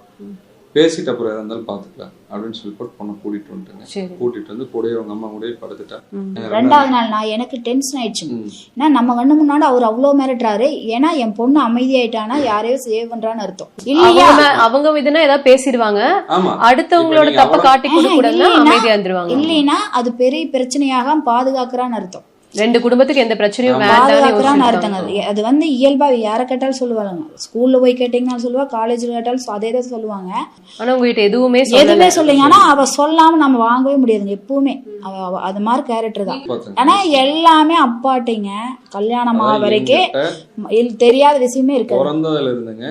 பேசிட்டு அப்புறம் எதா இருந்தாலும் பாத்துக்கலாம் அப்படின்னு சொல்லி போட்டு பொண்ணை கூட்டிட்டு வந்துட்டேங்க. கூட்டிட்டு வந்து கூடயே அவங்க அம்மா கூடயே படுத்துட்டா. ம். எங்க ரெண்டாவது நாள் நான் எனக்கு டென்ஷன் ஆயிடுச்சுங்க ம். ஏன்னா நம்ம கண்ணு முன்னாடி அவர் அவ்வளோ மிரட்டுறாரு. ஏன்னா என் பொண்ணு அமைதியாயிட்டானா யாரையோ சேவ் பண்றான்னு அர்த்தம். இல்லையா? அவங்க இதுனா ஏதாவது பேசிடுவாங்க. ஆமா. அடுத்தவங்களோட தப்ப காட்டி கொடுக்க கூடாதுன்னா இல்லைன்னா- அமைதியா இருந்துருவாங்க. இல்லைன்னா அது பெரிய பிரச்சனையாக பாதுகாக்கிறான்னு அர்த்தம். ரெண்டு குடும்பத்துக்கு எந்த பிரச்சனையும் பாதுகாக்கிறான்னு அர்த்தங்க. அது வந்து இயல்பா யாரை கேட்டாலும் சொல்லுவாங்க. ஸ்கூல்ல போய் கேட்டீங்கன்னாலும் சொல்லுவா காலேஜ்ல கேட்டாலும் அதே தான் சொல்லுவாங்க. ஆனா உங்ககிட்ட எதுவுமே எதுவுமே சொல்லல சொல்லுங்க ஆனா அவ சொல்லாம நம்ம வாங்கவே முடியாதுங்க எப்பவுமே. அவ அது மாதிரி கேரக்டர் தான். ஆனா எல்லாமே அப்பாட்டிங்க கல்யாணம் ஆக வரைக்கும் தெரியாத விஷயமே இருக்காது. பிறந்ததுல இருந்துங்க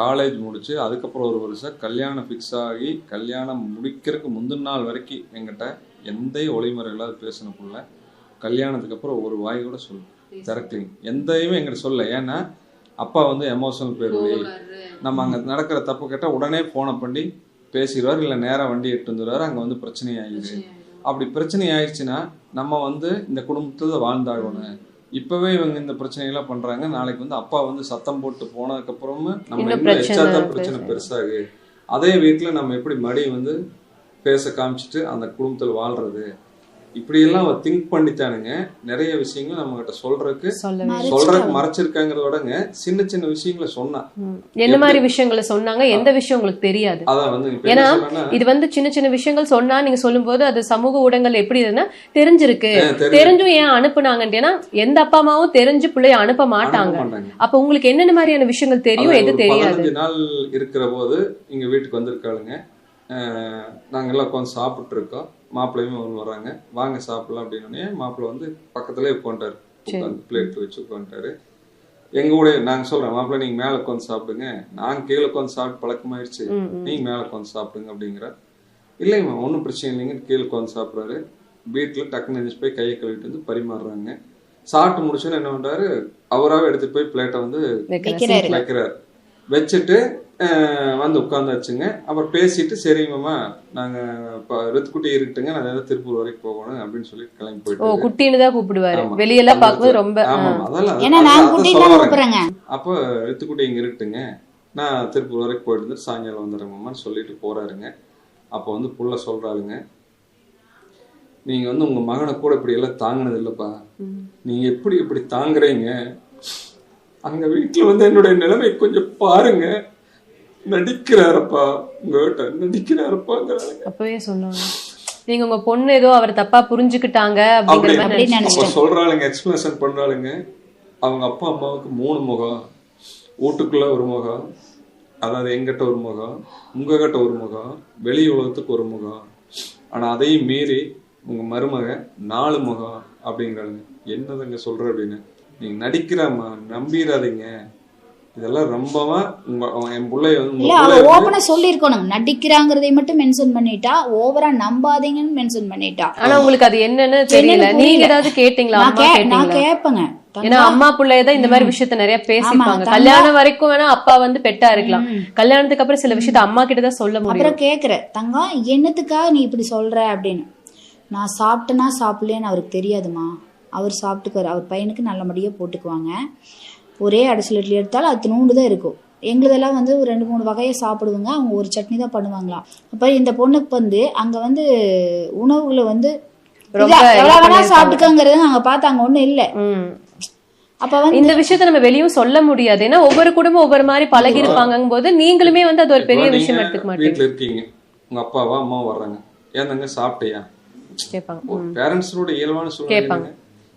காலேஜ் முடிச்சு அதுக்கப்புறம் ஒரு வருஷம் கல்யாணம் ஃபிக்ஸ் ஆகி கல்யாணம் முடிக்கிறதுக்கு முந்தின நாள் வரைக்கும் என்கிட்ட எந்த ஒளிமுறை இல்லாத பேசின புள்ள கல்யாணத்துக்கு அப்புறம் ஒரு வாய் கூட சொல்லு திறக்கலிங்க எந்தையுமே என்கிட்ட சொல்ல ஏன்னா அப்பா வந்து எமோஷனல் பேருவை நம்ம அங்க நடக்கிற தப்பு கேட்டால் உடனே போனை பண்ணி பேசிடுவார் இல்லை நேரா வண்டி எடுத்து வந்துடுவார். அங்கே வந்து பிரச்சனை ஆயிடுது அப்படி பிரச்சனை ஆயிடுச்சுன்னா நம்ம வந்து இந்த குடும்பத்துல வாழ்ந்தாகணும். இப்பவே இவங்க இந்த பிரச்சனைகள்லாம் பண்றாங்க. நாளைக்கு வந்து அப்பா வந்து சத்தம் போட்டு போனதுக்கு அப்புறமும் நம்ம இன்னும் பிரச்சனை. பெருசாகு. அதே வீட்டுல நம்ம எப்படி மடி வந்து பேச காமிச்சிட்டு அந்த குடும்பத்துல வாழ்றது? இப்படியெல்லாம் அவ திங்க் பண்ணித்தானுங்க நிறைய விஷயங்கள் நம்ம கிட்ட சொல்றதுக்கு சொல்றதுக்கு மறைச்சிருக்காங்கிறத விடங்க சின்ன சின்ன விஷயங்களை சொன்னா. என்ன மாதிரி விஷயங்களை சொன்னாங்க? எந்த விஷயம் உங்களுக்கு தெரியாது? அதான் வந்து இப்ப ஏன்னா, இது வந்து சின்ன சின்ன விஷயங்கள் சொன்னா நீங்க சொல்லும்போது அது சமூக ஊடகங்கள் எப்படி இருக்குன்னா தெரிஞ்சிருக்கு. தெரிஞ்சும் ஏன் அனுப்புனாங்கன்னு எந்த அப்பா அம்மாவும் தெரிஞ்சு பிள்ளைய அனுப்ப மாட்டாங்க. அப்ப உங்களுக்கு என்னென்ன மாதிரியான விஷயங்கள் தெரியும் எது தெரியாது? நாள் இருக்கிற போது இங்க வீட்டுக்கு வந்திருக்காளுங்க. நாங்க எல்லாம் உட்காந்து சாப்பிட்டு இருக்கோம். மாப்பிள்ளையும் வந்து வர்றாங்க. வாங்க சாப்பிடலாம் அப்படின்னு மாப்பிள்ளை வந்து பக்கத்துலயே உட்காந்துட்டாரு. சரி. உட்காந்து பிளேட் வச்சு உட்காந்துட்டாரு. எங்க கூட நாங்க சொல்றோம் மாப்பிள்ளை நீங்க மேல உட்காந்து சாப்பிடுங்க. நாங்க கீழே உட்காந்து சாப்பிட்டு ம். நீங்க மேல உட்காந்து சாப்பிடுங்க அப்படிங்கிற இல்லைங்கம்மா ஒன்றும் பிரச்சனை இல்லைங்க. கீழே உட்காந்து சாப்பிட்றாரு. வீட்டில் டக்குன்னு எழுந்திரிச்சு போய் கையை கழுவிட்டு வந்து பரிமாறுறாங்க. சாப்பிட்டு முடிச்சோன்னு என்ன பண்றாரு? அவராவே எடுத்துட்டு போய் பிளேட்டை வந்து வைக்கிற வைக்கிறாரு. வச்சுட்டு அஹ், வந்து உட்காந்தாச்சுங்க. அப்புறம் பேசிட்டு சரிங்கம்மா நாங்க இப்போ ரித்துக்குட்டி இருக்கட்டுங்க. நான் ஏதாவது திருப்பூர் வரைக்கும் போகணும் அப்படின்னு சொல்லி கிளம்பி ஓ போயிட்டு குட்டின்னு தான் கூப்பிடுவாரு. வெளியெல்லாம் பார்க்கும்போது ரொம்ப ஆமா அதெல்லாம் ஏன்னா நான். கூப்பிடுறேங்க. அப்போ ரித்துக்குட்டி இங்க இருக்கட்டுங்க. நான் திருப்பூர் வரைக்கும் போயிட்டு வந்து சாயங்காலம் வந்துடுறேங்கம்மான்னு சொல்லிட்டு போறாருங்க. அப்போ வந்து புள்ள சொல்றாருங்க நீங்க வந்து உங்க மகனை கூட இப்படி எல்லாம் தாங்கினது இல்லப்பா. நீங்க எப்படி இப்படி தாங்குறீங்க? அங்க வீட்டுல வந்து என்னுடைய நிலைமை கொஞ்சம் பாருங்க. நடிக்கிறாரப்பா. உங்ககிட்ட நடிக்கிறாரப்பாங்கிறாங்க அப்பவே சொன்னாங்க நீங்க உங்க பொண்ணு ஏதோ அவர் தப்பா புரிஞ்சுக்கிட்டாங்க அப்படி அப்படிங்கிற சொல்றாளுங்க எக்ஸ்பிளேஷன் பண்றாளுங்க. அவங்க அப்பா அம்மாவுக்கு மூணு முகம். வீட்டுக்குள்ள ஒரு முகம். அதாவது எங்கிட்ட ஒரு முகம். உங்ககிட்ட ஒரு முகம். வெளி உலகத்துக்கு ஒரு முகம். ஆனா அதையும் மீறி உங்க மருமக நாலு முகம் அப்படிங்கிறாளுங்க. என்னதுங்க சொல்ற அப்படின்னு. நீங்க நடிக்கிறாம்மா நம்பிடாதீங்க இதெல்லாம் ரொம்பவா உங்க என் உங்க இல்ல அவ ஓபனா சொல்லிருக்கணும் நடிக்கிறாங்கிறதை மட்டும் மென்ஷன் பண்ணிட்டா ஓவரா நம்பாதீங்கன்னு மென்ஷன் பண்ணிட்டா. ஆனா உங்களுக்கு அது என்னன்னு தெரியல. நீங்க. ஏதாவது கேட்டீங்களா? நான் கேட்பேங்க ஏன்னா அம்மா பிள்ளையதான் இந்த மாதிரி விஷயத்த நிறைய பேசிப்பாங்க. கல்யாணம் வரைக்கும் வேணா அப்பா வந்து பெட்டா இருக்கலாம். கல்யாணத்துக்கு அப்புறம் சில விஷயத்த அம்மா கிட்ட தான் சொல்ல முடியும். அப்புறம் கேக்குற தங்கம் என்னத்துக்காக நீ இப்படி சொல்ற அப்படின்னு? நான் சாப்பிட்டேனா சாப்பிடலையான்னு அவருக்கு தெரியாதுமா? அவர் சாப்பிட்டுக்குவார். அவர் பையனுக்கு நல்லபடியாக போட்டுக்குவாங்க. ஒரே அடிசல் இட்லி எடுத்தாலும் அது நூண்டு தான் இருக்கும். எங்களுதெல்லாம் வந்து ஒரு ரெண்டு மூணு வகையை சாப்பிடுவாங்க. அவங்க ஒரு சட்னி தான் பண்ணுவாங்களாம். அப்போ இந்த பொண்ணுக்கு வந்து அங்கே வந்து உணவுகளை வந்து எவ்வளவு வேணா. சாப்பிட்டுக்கங்கிறது அங்கே பார்த்தா அங்கே ஒன்றும் இல்லை. ம். அப்போ வந்து இந்த விஷயத்த நம்ம வெளியும் சொல்ல முடியாது. ஏன்னா ஒவ்வொரு குடும்பம் ஒவ்வொரு மாதிரி பழகி இருப்பாங்க போது நீங்களுமே வந்து அது ஒரு பெரிய விஷயம் எடுத்துக்க மாட்டீங்க. வீட்டுல இருக்கீங்க. உங்க அப்பாவா அம்மாவா வர்றாங்க. ஏந்தங்க சாப்பிட்டியா? கேட்பாங்க. ஒரு. பேரண்ட்ஸோட இயல்பான சூழ்நிலை?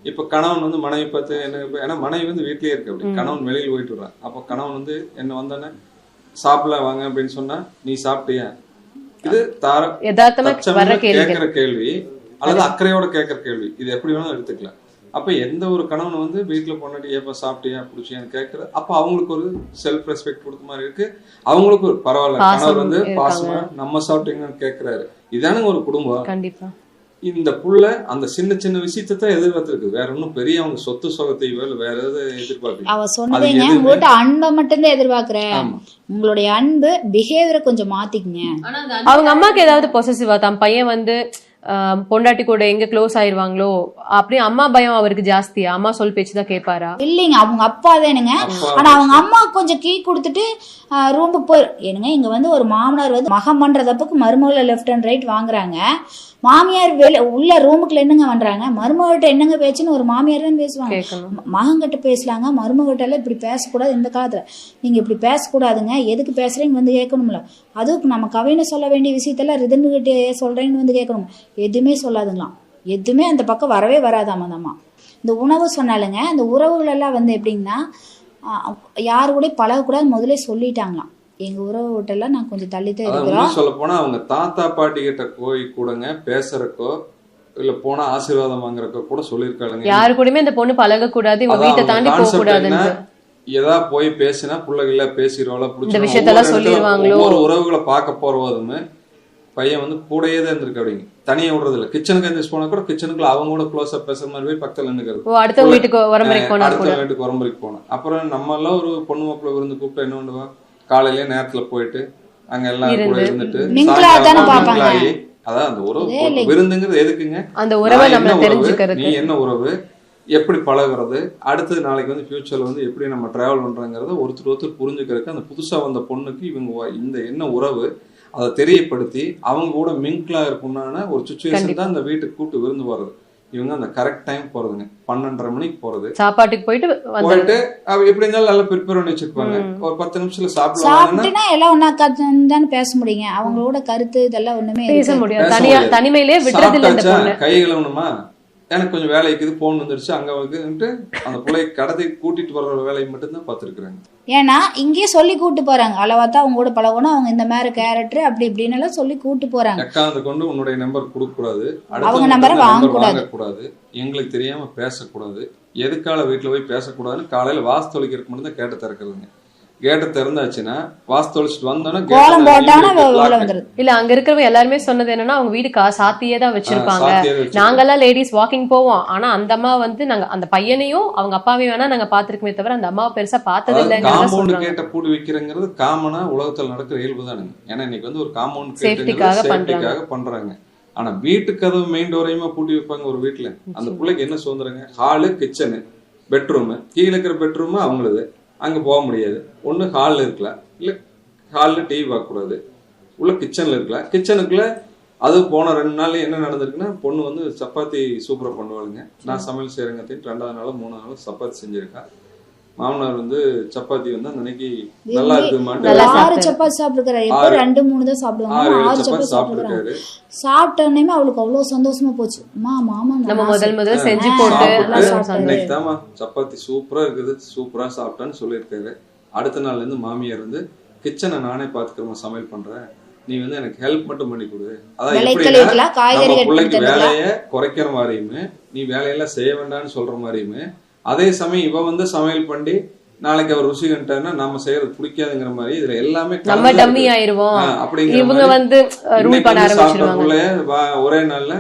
இப்ப கணவன் வந்து மனைவி பார்த்து என்ன ஏன்னா மனைவி வந்து வீட்லயே இருக்கு அப்படி. கணவன் வெளியில போயிட்டு வர்றான் அப்ப கணவன் வந்து என்ன வந்தானே சாப்பிடல வாங்க அப்படின்னு சொன்னா நீ சாப்பிட்டியா? இது தார கேட்கிற கேள்வி அல்லது அக்கறையோட கேட்கிற கேள்வி. இது எப்படி வேணாலும் எடுத்துக்கலாம். அப்ப எந்த ஒரு கணவன் வந்து வீட்டுல பொண்ணாடி ஏப்பா சாப்பிட்டியா பிடிச்சியான்னு கேட்கறது அப்ப அவங்களுக்கு ஒரு செல்ஃப் ரெஸ்பெக்ட் கொடுத்த மாதிரி இருக்கு. அவங்களுக்கு ஒரு பரவாயில்ல. கணவர் வந்து. பாசமா நம்ம சாப்பிட்டீங்கன்னு கேட்கிறாரு. இதானுங்க ஒரு குடும்பம். கண்டிப்பா. இந்த புள்ள அந்த சின்ன சின்ன விஷயத்தை தான் எதிர்பார்த்திருக்கு. வேற ஒன்றும் பெரிய அவங்க சொத்து சொகத்தையோ இல்லை வேற எதாவது எதிர்பார்க்கல. அவ சொன்னதேங்க உங்கள்கிட்ட அன்பை மட்டும்தான் எதிர்பார்க்கிறேன். உங்களுடைய அன்பு பிஹேவியரை கொஞ்சம் மாத்திக்கங்க. அவங்க அம்மாக்கு ஏதாவது பொசசிவா தான்? பையன் வந்து பொண்டாட்டி கூட எங்க க்ளோஸ் ஆயிருவாங்களோ? அப்படி அம்மா பயம் அவருக்கு ஜாஸ்தியா அம்மா சொல் பேச்சு தான் கேட்பாரா? இல்லைங்க அவங்க அப்பா தானுங்க ஆனா அவங்க அம்மா கொஞ்சம் கீ கொடுத்துட்டு ரூமுக்கு போய் என்னங்க இங்க வந்து ஒரு மாமனார் வந்து மகம் பண்ற தப்புக்கு மருமகளை லெஃப்ட் அண்ட் ரைட் வாங்குறாங்க. மாமியார் வெளி உள்ள ரூமுக்குள்ள என்னங்க பண்றாங்க? மருமகிட்ட என்னங்க பேச்சுன்னு ஒரு மாமியார் தான் பேசுவாங்க. கேட்கணும். ம- மகன்கிட்ட பேசலாங்க மருமகிட்ட எல்லாம் இப்படி பேசக்கூடாது இந்த காலத்துல. நீங்க இப்படி பேசக்கூடாதுங்க எதுக்கு பேசுறீங்க வந்து கேட்கணும்ல. அதுக்கு நம்ம கவினை சொல்ல வேண்டிய விஷயத்தெல்லாம் ரிதன்கிட்ட சொல்றேன்னு வந்து கேட்கணும். எதுவுமே சொல்லாதுங்களாம். எதுவுமே அந்த பக்கம் வரவே வராதாம் அந்த அம்மா. இந்த உணவு சொன்னாலுங்க அந்த உறவுகள் எல்லாம் வந்து எப்படின்னா யாரு கூட பழகக்கூடாது முதல்ல சொல்லிட்டாங்களாம். எங்க உறவு விட்டெல்லாம் நான் கொஞ்சம் தள்ளித்தான் இருக்கிறோம். சொல்ல போனா அவங்க தாத்தா பாட்டி கிட்ட போய் கூடங்க பேசுறக்கோ இல்ல போனா ஆசீர்வாதம் வாங்குறக்கோ கூட சொல்லியிருக்காளுங்க. யாரு கூடயுமே இந்த பொண்ணு பழக கூடாது இவங்க வீட்டை தாண்டி போக கூடாதுன்னு? ஏதா போய் பேசினா பிள்ளைகள பேசிடுவாளோ இந்த விஷயத்தெல்லாம் சொல்லிருவாங்களோ? ஒவ்வொரு உறவுகளை பார்க்க போறதுமே பையன் வந்து கூடயே தான் இருந்திருக்கு அப்படிங்க. தனியா விடுறது இல்ல கிச்சனுக்கு எந்திரிச்சு போனா கூட கிச்சனுக்குள்ள அவங்க கூட க்ளோஸ் அப் பேசுற மாதிரி போய் பக்கத்துல நின்னுக்கிறது. வீட்டுக்கு அடுத்த கூட. வீட்டுக்கு உரம்பரைக்கு போனோம் அப்புறம் நம்ம எல்லாம் ஒரு பொண்ணு மாப்பிள்ளை விருந்து கூப்பிட்டு என்ன பண்ணுவோம் காலையிலே நேரத்துல போயிட்டு அங்க எல்லாம் கூட இருந்து. இருந்துட்டு அதான் அந்த உறவு. விருந்துங்கிறது எதுக்குங்க? அந்த உறவை நம்ம என்ன உறவு, தெரிஞ்சுக்கிறது நீ என்ன உறவு? எப்படி பழகுறது? அடுத்தது நாளைக்கு வந்து ஃபியூச்சர்ல வந்து எப்படி நம்ம டிராவல் பண்றோங்கிறத ஒருத்தர் ஒருத்தர் புரிஞ்சுக்கிறதுக்கு அந்த புதுசா வந்த பொண்ணுக்கு இவங்க இந்த என்ன உறவு? அதை தெரியப்படுத்தி அவங்க கூட மிங்க்லா இருக்கும்னான ஒரு சுச்சுவேஷன். தான் அந்த வீட்டுக்கு கூட்டு விருந்து போறது. இவங்க அந்த கரெக்ட் டைம் போறதுங்க. பன்னெண்டரை மணிக்கு போறது. சாப்பாட்டுக்கு போயிட்டு வந்து போயிட்டு அவ எப்படி இருந்தாலும் நல்லா ப்ரிப்பேர் பண்ணி வச்சிருப்பாங்க. ஒரு பத்து நிமிஷத்துல சாப்பிடுவாங்கன்னா எல்லாம் ஒன்னா தானே பேச முடியுங்க. அவங்களோட கருத்து இதெல்லாம் ஒண்ணுமே பேச பேச தனியா முடியாது. தனிமையிலே விடுறது இல்ல கை கழுவணுமா? எனக்கு கொஞ்சம் வேலை இருக்குது போன் வந்துருச்சு அங்க வந்துட்டு அந்த பிள்ளை கடத்தை கூட்டிட்டு வர்ற வேலையை மட்டும்தான் பார்த்துருக்குறாங்க. ஏன்னா இங்கேயே சொல்லி கூட்டு போறாங்க. அளவாத்தான் அவங்க கூட பழகணும் அவங்க இந்த மாதிரி கேரக்டர் அப்படி இப்படின்னு எல்லாம் சொல்லி கூட்டு போறாங்க. எக்காந்து கொண்டு உன்னுடைய நம்பர் கொடுக்க கூடாது அவங்க நம்பரை வாங்கக்கூடாது. வாங்கக்கூடாது எங்களுக்கு தெரியாம பேசக்கூடாது எதுக்கால வீட்டுல போய் பேசக்கூடாதுன்னு காலையில வாசு தொலைக்கிறதுக்கு மட்டும் தான் கேட்ட திறக்கிறதுங்க. கேட்ட திறந்தாச்சுன்னா வாசு தொலைச்சிட்டு வந்தோன்னா கோலம் போட்டானா gate உள்ள lock. வந்துருது இல்ல அங்க இருக்கிறவங்க எல்லாருமே சொன்னது என்னன்னா அவங்க வீடு கா சாத்தியே தான் வச்சிருப்பாங்க. நாங்கெல்லாம் லேடிஸ் வாக்கிங் போவோம். ஆனா அந்த அம்மா வந்து நாங்க அந்த பையனையும் அவங்க அப்பாவையும் வேணா நாங்க பாத்துருக்கோமே தவிர அந்த அம்மாவை பெருசா பார்த்தது இல்லைங்கிறத காம்பவுண்ட் கேட்ட பூட்டி வைக்கிறங்கிறது காமனா உலகத்துல நடக்கிற இயல்பு தானுங்க. ஏன்னா இன்னைக்கு வந்து ஒரு காம்பவுண்ட் சேஃப்டிக்காக பண்றாங்க. ஆனா வீட்டு கதவு மெயின் டோரையுமா பூட்டி வைப்பாங்க ஒரு வீட்டுல அந்த பிள்ளைக்கு என்ன சுதந்திரங்க? ஹாலு கிச்சனு பெட்ரூமு கீழே இருக்கிற பெட்ரூமு அவங்களது. அங்கே போக முடியாது. ஒன்று ஹாலில் இருக்கலாம் இல்லை ஹாலில் டிவி பார்க்கக்கூடாது உள்ள கிச்சனில் இருக்கலாம் கிச்சனுக்குள்ள அது போன ரெண்டு நாள் என்ன நடந்திருக்குன்னா பொண்ணு வந்து சப்பாத்தி சூப்பராக பண்ணுவாளுங்க. நான் சமையல் செய்கிறேங்க ரெண்டாவது நாள் மூணாவது நாள் சப்பாத்தி செஞ்சுருக்கேன் மாமனார் வந்து சப்பாத்தி வந்து அந்த அன்னைக்கு நல்லா நல்லா ஆறு. சப்பாத்தி சாப்பிட்டுருக்காரு. எப்போ ரெண்டு மூணு தான் சாப்பிடுவாங்க. ஆறு சப்பாத்தி சாப்பிட்டுருக்காரு. சாப்பிட்டுருக்காரு சாப்பிட்டோன்னே அவளுக்கு அவ்வளவு சந்தோஷமா போச்சு. அம்மா மாமா நம்ம முதல் முதல் செஞ்சு போட்டு சாப்பிட்டு. இன்னைக்கு தாமா சப்பாத்தி சூப்பரா இருக்குது. சூப்பரா சாப்பிட்டான்னு சொல்லியிருக்காரு. அடுத்த நாள்ல இருந்து மாமியார் வந்து கிச்சனை நானே பாத்துக்கிறேன் சமையல் பண்றேன். நீ வந்து எனக்கு ஹெல்ப் மட்டும் பண்ணி கொடு. அதான் கட் பிள்ளைக்கு வேலைய குறைக்கிற மாதிரியுமே நீ வேலையெல்லாம் செய்ய வேண்டாம்னு சொல்ற மாதிரியுமே அதே சமயம் இவ வந்து சமையல் பண்ணி நாளைக்கு அவர் ருசி கண்டாருன்னா நம்ம செய்யறது பிடிக்காதுங்கிற மாதிரி இதுல எல்லாமே நம்ம டம்மி. ஆயிருவோம். இவங்க மாதிரி. வந்து ரூல் பண்ண ஆரம்பிச்சிருவாங்க. ஒரே நாள்ல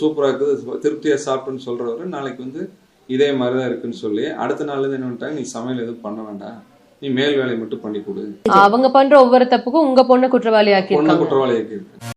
சூப்பரா இருக்குது திருப்தியா சாப்பிட்டுன்னு சொல்றவரு நாளைக்கு வந்து இதே மாதிரிதான் இருக்குன்னு சொல்லி அடுத்த நாள்ல இருந்து என்ன பண்ணிட்டாங்க? நீ சமையல் எதுவும் பண்ண வேண்டாம். நீ மேல் வேலையை மட்டும் பண்ணி கொடு. அவங்க பண்ற ஒவ்வொரு தப்புக்கும் உங்க பொண்ணு குற்றவாளி பொண்ணு ஆக்கியிருக்காங்க குற்றவாளி இருக்கு